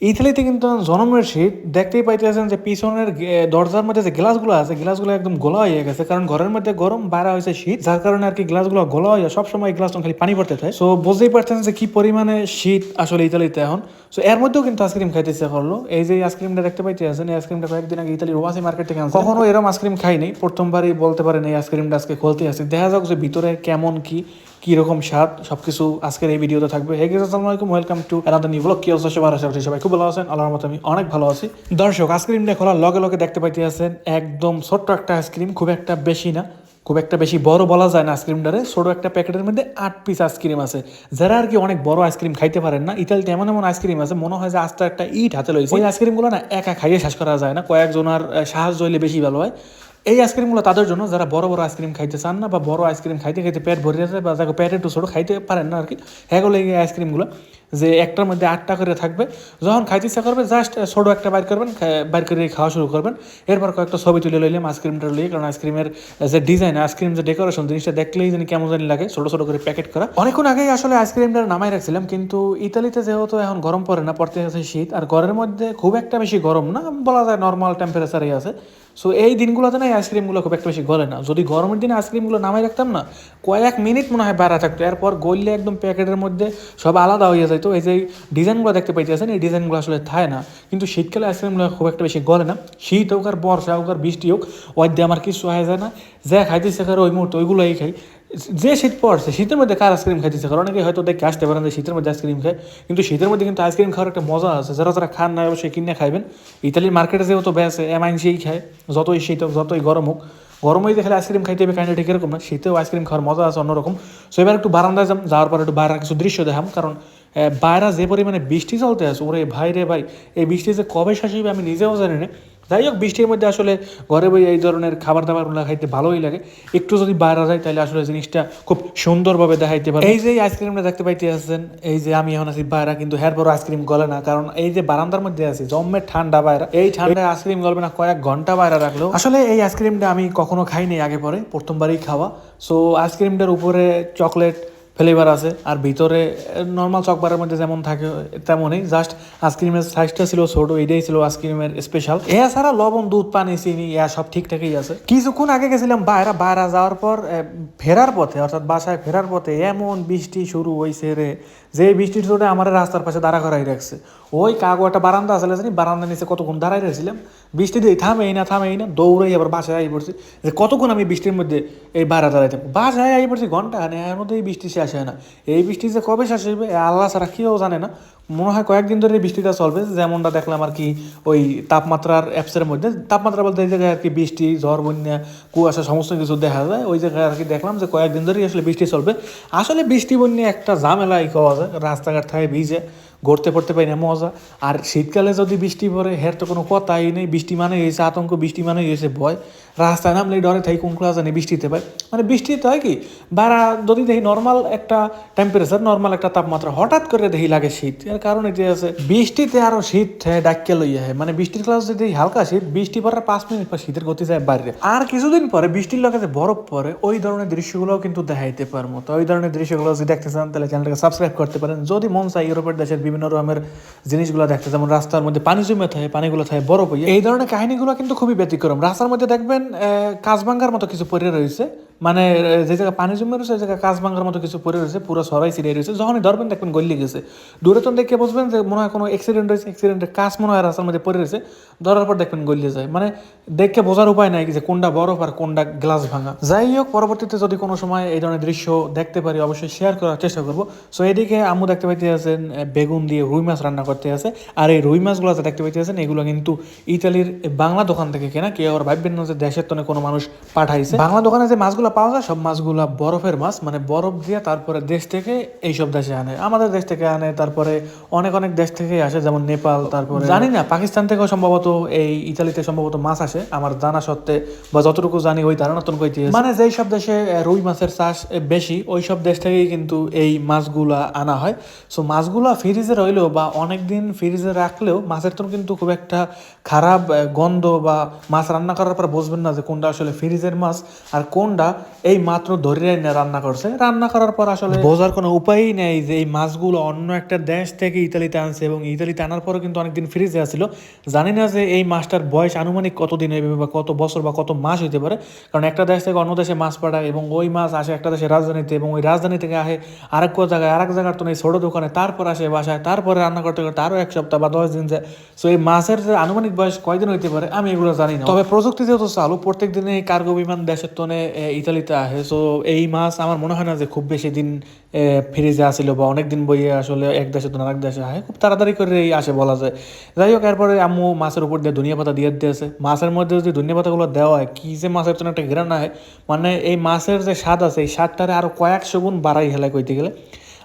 ইতালিতে কিন্তু জনমের শীত, দেখতেই পাইতেছেন যে পিছনের দরজার মধ্যে যে গ্লাসগুলো আছে, গ্লাসগুলো একদম গোলা হয়ে গেছে। কারণ ঘরের মধ্যে গরম বাইরে হয়েছে শীত, যার কারণে আর কি গ্লাসগুলো গোলা হয়ে সবসময় গ্লাস খালি পানি পড়তে থাকে। সো বুঝতেই পারছেন যে কি পরিমাণে শীত আসলে ইতালিতে এখন। সো এর মধ্যেও কিন্তু আইসক্রিম খাইতে ইচ্ছা করল এই যে আইসক্রিমটা দেখতে পাইতে আছেন এই আইসক্রিমটা কয়েকদিন আগে ইতালির ওয়াসি মার্কেট থেকে আনছে। কখনো এরকম আইসক্রিম খাইনি, প্রথমবারই বলতে পারেন এই আইসক্রিমটা আজকে খুলতে আসছে। দেখা যাক যে ভিতরে কেমন কি কি রকম স্বাদ, সবকিছু আজকের এই ভিডিওতে থাকবে। হে গেছে আসসালামু আলাইকুম welcome to another new blog কি অবস্থা? সবার আশা করছি সবাই খুব ভালো আছেন। আল্লাহর মতো আমি অনেক ভালো আছি। দর্শক আইসক্রিমটা খোলার লগে লগে দেখতে পাইতে আছেন একদম ছোট্ট একটা আইসক্রিম, খুব একটা বেশি না, খুব একটা বেশি বড় বলা যায় না আইসক্রিমটারে। ছোট একটা প্যাকেটের মধ্যে আট পিস আইসক্রিম আছে। যারা আর কি অনেক বড় আইসক্রিম খাইতে পারেন না, ইতালিতে এমন এমন আইসক্রিম আছে, মনে হয় যে আস্তে একটা ইট হাতে লইছে। ওই আইসক্রিমগুলো না একা খাইয়ে শেষ করা যায় না। কয়েকজনের সাহায্য হইলে বেশি ভালো হয়। এই আইসক্রিমগুলো তাদের জন্য, যারা বড় বড় আইসক্রিম খাইতে চান না বা বড় আইসক্রিম খাইতে খাইতে পেট ভরে যায় বা যাকে পেট একটু খাইতে পারেন না আর কি। হ্যাঁ এই আইসক্রিমগুলো যে একটার মধ্যে আটটা করে থাকবে। যখন খাইতে ইচ্ছা করবে জাস্ট ছোটো একটা বাইর করবেন বাইর করে খাওয়া শুরু করবেন। এরপর কয়েকটা ছবি তুলে লইলাম, আইসক্রিমটা লইয়ে, কারণ আইসক্রিমের যে ডিজাইন আইসক্রিম যে ডেকোরেশন জিনিসটা দেখলেই জানি কেমন জানি লাগে, ছোটো ছোটো করে প্যাকেট করা। অনেকক্ষণ আগেই আসলে আইসক্রিমটা নামাই রাখছিলাম, কিন্তু ইতালিতে যেহেতু এখন গরম পড়ে না, পড়তে আছে শীত, আর ঘরের মধ্যে খুব একটা বেশি গরম না, বলা যায় নর্মাল টেম্পারেচারই আছে। সো এই দিনগুলোতে না এই আইসক্রিমগুলো খুব একটা বেশি গলে না। যদি গরমের দিনে আইসক্রিমগুলো নামাই রাখতাম না, কয়েক মিনিট মনে হয় বাড়া থাকতো। এরপর গললে একদম প্যাকেটের মধ্যে সব আলাদা হয়ে যায় তো এই যে ডিজাইনগুলো দেখতে পাইতেছেন এই ডিজাইনগুলো আসলে থায় না। কিন্তু শীতকালে আইসক্রিমগুলো খুব একটা বেশি গলে না। শীত হোক আর বর্ষা হোক আর বৃষ্টি হোক, ওই দিয়ে আমার কিছু হয়ে যায় না। যা খাইতে ইচ্ছা ওই মুহূর্তে ওইগুলোই খাই। যে শীত পড়ছে, শীতের মধ্যে কার আইসক্রিম খাইতে ইচ্ছা অনেকে হয়তো দেখে আসতে পারেন যে শীতের মধ্যে আইসক্রিম খায়। কিন্তু শীতের মধ্যে কিন্তু আইসক্রিম খাওয়ার একটা মজা আছে। যারা যারা খান না, অবশ্যই কিনে খাইবেন। ইতালির মার্কেটে যেহেতু বেসে এমআইনসিই খায়। যতই শীত হোক, যতই গরম হোক গরমই দেখলে আইসক্রিম খাইতে হবে কাইন্ডা ঠিক এরকম না। শীতেও আইসক্রিম খাওয়ার মজা আছে অন্যরকম। সো এবার একটু বারান্দায় যাম, যাওয়ার পর একটু বাইরে কিছু দৃশ্য দেখাম। কারণ বাইরে যে পরিমাণে বৃষ্টি চলতে আছে, ওরে ভাই রে ভাই, এই বৃষ্টি যে কবে শেষ হইবে আমি নিজেও জানি না। যাই হোক বৃষ্টির মধ্যে আসলে ঘরে বই এই ধরনের খাবার দাবারগুলো খাইতে ভালোই লাগে। একটু যদি বাইরে যায় তাহলে আসলে জিনিসটা খুব সুন্দরভাবে দেখাইতে পারে এই যে আইসক্রিমটা দেখতে পাইতে আছেন এই যে আমি এখন আছি বাইরা কিন্তু হের বড় আইসক্রিম গলে না কারণ এই যে বারান্দার মধ্যে আছি জম্মের ঠান্ডা বাইরা। এই ঠান্ডায় আইসক্রিম গলবে না কয়েক ঘণ্টা বাইরে রাখল আসলে এই আইসক্রিমটা আমি কখনো খাইনি আগে পরে প্রথমবারই খাওয়া। সো আইসক্রিমটার উপরে চকলেট ফ্লেভার আছে, আর ভিতরে নর্মাল চকবারের মধ্যে যেমন থাকে, তেমনই। জাস্ট আইসক্রিমের সাইজটা ছিল ছোট, এটাই ছিল আইসক্রিমের স্পেশাল এছাড়া লবণ, দুধ, পানি, চিনি ইয়া সব ঠিকঠাকই আছে। কিছুক্ষণ আগে গেছিলাম বাইরা বাইরা যাওয়ার পর ফেরার পথে, অর্থাৎ বাসায় ফেরার পথে এমন বৃষ্টি শুরু হয়েছে রে। যে বৃষ্টির জন্য আমার রাস্তার পাশে দাঁড়া করাই রাখছে। ওই কাগো একটা বারান্দা আসলে জানি বারান্দা নিচে কতক্ষণ দাঁড়াই রয়েছিলাম। বৃষ্টি দিয়ে থামেই না থামেই না, দৌড়েই আবার বাসায় আই পড়ছি। যে কতক্ষণ আমি বৃষ্টির মধ্যে এই বাড়া দাঁড়াই থাকব? বাসায় আই পড়ছি ঘণ্টা এর মধ্যে এই বৃষ্টি শেষ হয় না। এই বৃষ্টি যে কবে শেষ হইবে আল্লাহ ছাড়া কেউ জানে না। মনে হয় কয়েকদিন ধরে বৃষ্টিটা চলবে, যেমনটা দেখলাম আর কি ওই তাপমাত্রার অ্যাপসের মধ্যে। তাপমাত্রা বলতে এই জায়গায় আর কি বৃষ্টি, ঝড়, বন্যা, কুয়াশা সমস্ত কিছু দেখা যায়। ওই জায়গায় আর কি দেখলাম যে কয়েকদিন ধরেই আসলে বৃষ্টি চলবে। আসলে বৃষ্টি, বন্যা একটা ঝামেলাই কওয়া যায়, রাস্তাঘাট থাকে ভিজে। গড়তে পড়তে পারি না, মজা। আর শীতকালে যদি বৃষ্টি পড়ে, হের তো কোনো কথাই নেই। বৃষ্টি মানে হয়েছে আতঙ্ক, বৃষ্টি মানে হয়েছে ভয়। রাস্তায় নামলে ডরে থাকি, কোন ক্লাস জানি বৃষ্টিতে পাই মানে বৃষ্টিতে হয় কি, বারা যদি দেখি নর্মাল একটা টেম্পারেচার নর্মাল একটা তাপমাত্রা, হঠাৎ করে দেখি লাগে শীত। এর কারণ এটি আছে। বৃষ্টিতে আরও শীত ডাক্কে লইয়া, হয়। মানে বৃষ্টির ক্লাস যদি হালকা শীত, বৃষ্টি পরে পাঁচ মিনিট পর শীতের গতি যায় বাইরে। আর কিছুদিন পরে বৃষ্টির লগে যে বরফ পরে ওই ধরনের দৃশ্যগুলোও কিন্তু দেখাইতে পারব। তো ওই ধরনের দৃশ্যগুলো যদি দেখতে চান, তাহলে চ্যানেলটাকে সাবস্ক্রাইব করতে পারেন। যদি মন চাই ইউরোপের দেশের বিভিন্ন রকমের জিনিসগুলো দেখতে, যেমন রাস্তার মধ্যে পানি জমে থাকে, পানিগুলো থাকে, বরফ হয়ে এই ধরনের কাহিনীগুলো কিন্তু খুবই ব্যতিক্রম। রাস্তার মধ্যে দেখবেন কাজবাঙ্গার মতো কিছু পরে রয়েছে। মানে যে জায়গায় পানি জমে রয়েছে, ওই জায়গায় কাজবাঙ্গার মতো কিছু পরে রয়েছে, পুরো সরাই ছিঁড়ে রয়েছে। যখনই ধরবেন, দেখবেন গল্লি গেছে। দূরে তো দেখে বুঝবেন যে, মনে হয় কোনো অ্যাক্সিডেন্ট হয়েছে অ্যাক্সিডেন্টের কাজ মনে হয় রাস্তার মধ্যে পড়ে রয়েছে। ধরার পর দেখবেন গলিয়ে যায়। মানে দেখে বোঝার উপায় নাই যে কোনটা বরফ আর কোনটা গ্লাস ভাঙা। যাই হোক, পরবর্তীতে যদি কোনো সময় এই ধরনের দৃশ্য দেখতে পারি, অবশ্যই শেয়ার করার চেষ্টা করব। সো এদিকে আম্মু দেখতে পাইতে আছেন বেগুন দিয়ে রুই মাছ রান্না করতে আছে আর এই রুই মাছগুলো যে দেখতে পাইতে আছেন এগুলো কিন্তু ইতালির বাংলা দোকান থেকে কেনা। কেউ আবার ভাববেন না যে দেশের তনে কোনো মানুষ পাঠাইছে। বাংলা দোকানে যে মাছগুলো পাওয়া যায় সব মাছগুলা বরফের মাছ। মানে বরফ দিয়ে তারপরে দেশ থেকে এইসব দেশে আনে। আমাদের দেশ থেকে আনে তারপরে অনেক অনেক দেশ থেকে আসে। যেমন নেপাল তারপরে জানি না পাকিস্তান থেকেও সম্ভবত এই ইতালিতে সম্ভবত মাছ আসে। আমার জানা সত্ত্বে বা যতটুকু জানি ওই ধারণা তন কইতে মানে যেই সব দেশে রুই মাছের চাষ বেশি ওই সব দেশ থেকেই কিন্তু এই মাছগুলা আনা হয়। সো মাছগুলা ফ্রিজে রইলেও বা অনেক দিন ফ্রিজে রাখলেও মাছের তো কিন্তু খুব একটা খারাপ গন্ধ বা মাছ রান্না করার পর বুঝবেন না যে কোনটা আসলে ফ্রিজের মাছ আর কোনটা এই মাত্র ধরে এনে রান্না করছে। রান্না করার পর আসলে বোঝার কোনো উপায়ই নেই যে এই মাছগুলো অন্য একটা দেশ থেকে ইতালিতে আনছে এবং ইতালিতে আনার পরও কিন্তু অনেকদিন ফ্রিজে আছিল। জানি না যে এই মাছটার বয়স আনুমানিক কতদিন হইবে বা কত বছর বা কত মাস হইতে পারে। কারণ একটা দেশ থেকে অন্য দেশে মাছ পাঠায় এবং ওই মাছ আসে একটা দেশের রাজধানীতে এবং ওই রাজধানী থেকে আসে আরেক জায়গায় আরেক জায়গার তো নেই ছোটো দোকানে তারপর আসে বাসায় তারপরে রান্না করতে করতে আরও এক সপ্তাহ বা দশ দিন যায়। সো এই মাছের যে আনুমানিক বয়স কয়দিন হইতে পারে আমি এগুলো জানি না। তবে প্রযুক্তি যেহেতু চালু প্রত্যেক দিনে এই কার্গো বিমান দেশের তনে ইতালিতে আসে সো এই মাছ আমার মনে হয় না যে খুব বেশি দিন ফ্রিজে আসিল বা অনেক দিন বইয়ে আসলে এক দেশে তো আরেক দেশে আসে খুব তাড়াতাড়ি করে এই আসে বলা যায়। যাই হোক, এরপরে আম্মু মাছের উপর দিয়ে ধনিয়া পাতা দিয়ে দিয়েছে। মাছের মধ্যে যদি ধনিয়া পাতাগুলো দেওয়া হয়, কী যে মাছের জন্য একটা ঘেরান হয়। মানে এই মাছের যে স্বাদ আছে, এই স্বাদটারে আরও কয়েকশো গুণ বাড়াই হেলায় কইতে গেলে।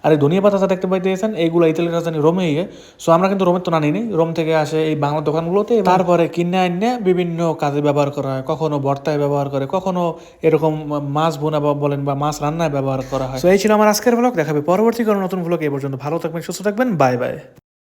আর এই ধনিয়া পাতা দেখতে পাইতেছেন, এইগুলো ইতালির রাজধানী রোমে ইয়ে। সো আমরা কিন্তু রোমের তো না নিই। রোম থেকে আসে এই বাংলা দোকানগুলোতে তারপরে কিনে আনে বিভিন্ন কাজে ব্যবহার করা হয়। কখনো বর্তায় ব্যবহার করে, কখনো এরকম মাছ বোনা বা বলেন বা মাছ রান্নায় ব্যবহার করা হয়। তো এই ছিল আমার আজকের ব্লগ দেখাবে পরবর্তী কোনো নতুন ব্লগ এই পর্যন্ত ভালো থাকবেন, সুস্থ থাকবেন। Bye bye.